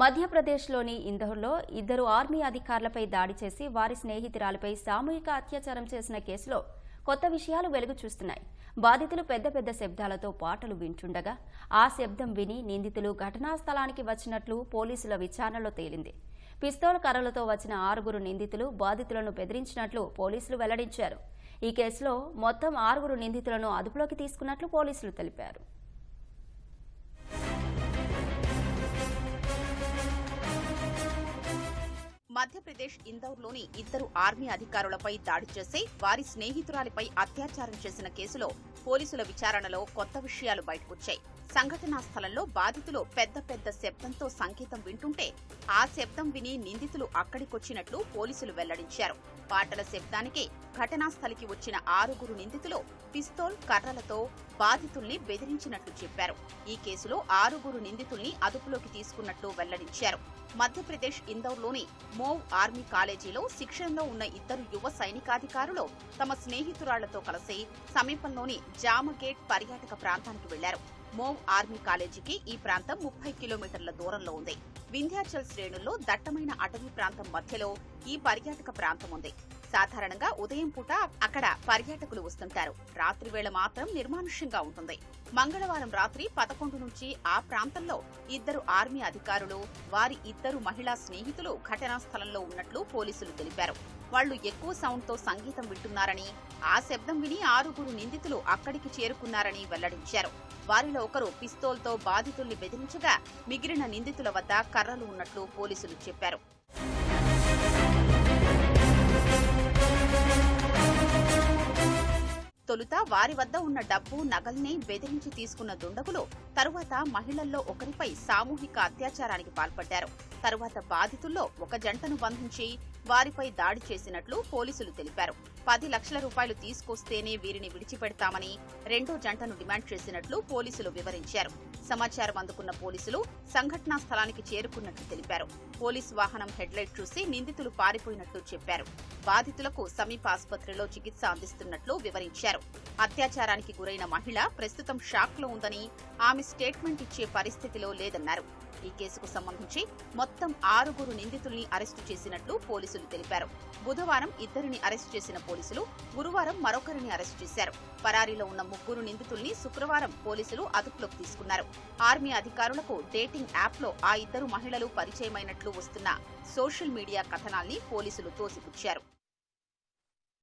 మధ్యప్రదేశ్లోని ఇందోర్లో ఇద్దరు ఆర్మీ అధికారులపై దాడి చేసి వారి స్నేహితురాలపై సామూహిక అత్యాచారం చేసిన కేసులో కొత్త విషయాలు వెలుగు చూస్తున్నాయి. బాధితులు పెద్ద పెద్ద శబ్దాలతో పాటలు వింటుండగా ఆ శబ్దం విని నిందితులు ఘటనా స్థలానికి వచ్చినట్లు పోలీసుల విచారణలో తేలింది. పిస్తోల్ కర్రలతో వచ్చిన ఆరుగురు నిందితులు బాధితులను బెదిరించినట్లు పోలీసులు వెల్లడించారు. ఈ కేసులో మొత్తం ఆరుగురు నిందితులను అదుపులోకి తీసుకున్నట్లు పోలీసులు తెలిపారు. మధ్యప్రదేశ్ ఇందౌర్లోని ఇద్దరు ఆర్మీ అధికారులపై దాడి చేసి వారి స్నేహితురాలిపై అత్యాచారం చేసిన కేసులో పోలీసుల విచారణలో కొత్త విషయాలు బయటకొచ్చాయి. సంఘటనా స్థలంలో బాధితులు పెద్ద పెద్ద శబ్దంతో సంకేతం వింటుంటే ఆ శబ్దం విని నిందితులు అక్కడికొచ్చినట్లు పోలీసులు వెల్లడించారు. పాటల శబ్దానికి ఘటనా స్థలికి వచ్చిన ఆరుగురు నిందితులు పిస్తోల్ కర్రలతో బాధితుల్ని బెదిరించినట్లు చెప్పారు. ఈ కేసులో ఆరుగురు నిందితుల్ని అదుపులోకి తీసుకున్నట్లు వెల్లడించారు. మధ్యప్రదేశ్ ఇందౌర్లోని మోవ్ ఆర్మీ కాలేజీలో శిక్షణలో ఉన్న ఇద్దరు యువ సైనికాధికారులు తమ స్నేహితురాళ్ళతో కలిసి సమీపంలోని జామగేట్ పర్యాటక ప్రాంతానికి వెళ్ళారు. మోవ్ ఆర్మీ కాలేజీకి ఈ ప్రాంతం ముప్పై కిలోమీటర్ల దూరంలో ఉంది. వింధ్యాచల్ శ్రేణుల్లో దట్టమైన అటవీ ప్రాంతం మధ్యలో ఈ పర్యాటక ప్రాంతం ఉంది. సాధారణంగా ఉదయం పూట అక్కడ పర్యాటకులు వస్తుంటారు. రాత్రి వేళ మాత్రం నిర్మానుష్యంగా ఉంటుంది. మంగళవారం రాత్రి పదకొండు నుంచి ఆ ప్రాంతంలో ఇద్దరు ఆర్మీ అధికారులు వారి ఇద్దరు మహిళా స్నేహితులు ఘటనా స్థలంలో ఉన్నట్లు పోలీసులు తెలిపారు. వాళ్ళు ఎక్కువ సౌండ్తో సంగీతం వింటున్నారని ఆ శబ్దం విని ఆరుగురు నిందితులు అక్కడికి చేరుకున్నారని వెల్లడించారు. వారిలో ఒకరు పిస్తోల్తో బాధితుల్ని బెదిరించగా మిగిలిన నిందితుల వద్ద కర్రలు ఉన్నట్లు పోలీసులు చెప్పారు. తొలుత వారి వద్ద ఉన్న డబ్బు నగల్ని బెదిరించి తీసుకున్న దుండగులు తరువాత మహిళల్లో ఒకరిపై సామూహిక అత్యాచారానికి పాల్పడ్డారు. తరువాత బాధితుల్లో ఒక జంటను బంధించి వారిపై దాడి చేసినట్లు పోలీసులు తెలిపారు. పది లక్షల రూపాయలు తీసుకొస్తేనే వీరిని విడిచిపెడతామని రెండో జంటను డిమాండ్ చేసినట్లు పోలీసులు వివరించారు. సమాచారం అందుకున్న పోలీసులు సంఘటనా స్థలానికి చేరుకున్నట్లు తెలిపారు. పోలీస్ వాహనం హెడ్లైట్ చూసి నిందితులు పారిపోయినట్లు చెప్పారు. బాధితులకు సమీప ఆసుపత్రిలో చికిత్స అందిస్తున్నట్లు వివరించారు. అత్యాచారానికి గురైన మహిళ ప్రస్తుతం షాక్లో ఉందని ఆమె స్టేట్మెంట్ ఇచ్చే పరిస్థితిలో లేదన్నారు. ఈ కేసుకు సంబంధించి మొత్తం ఆరుగురు నిందితుల్ని అరెస్టు చేసినట్లు పోలీసులు తెలిపారు. బుధవారం ఇద్దరిని అరెస్టు చేసిన పోలీసులు గురువారం మరొకరిని అరెస్టు చేశారు. పరారీలో ఉన్న ముగ్గురు నిందితుల్ని శుక్రవారం పోలీసులు అదుపులోకి తీసుకున్నారు. ఆర్మీ అధికారులకు డేటింగ్ యాప్లో ఆ ఇద్దరు మహిళలు పరిచయమైనట్లు వస్తున్న సోషల్ మీడియా కథనాల్ని పోలీసులు తోసిపుచ్చారు.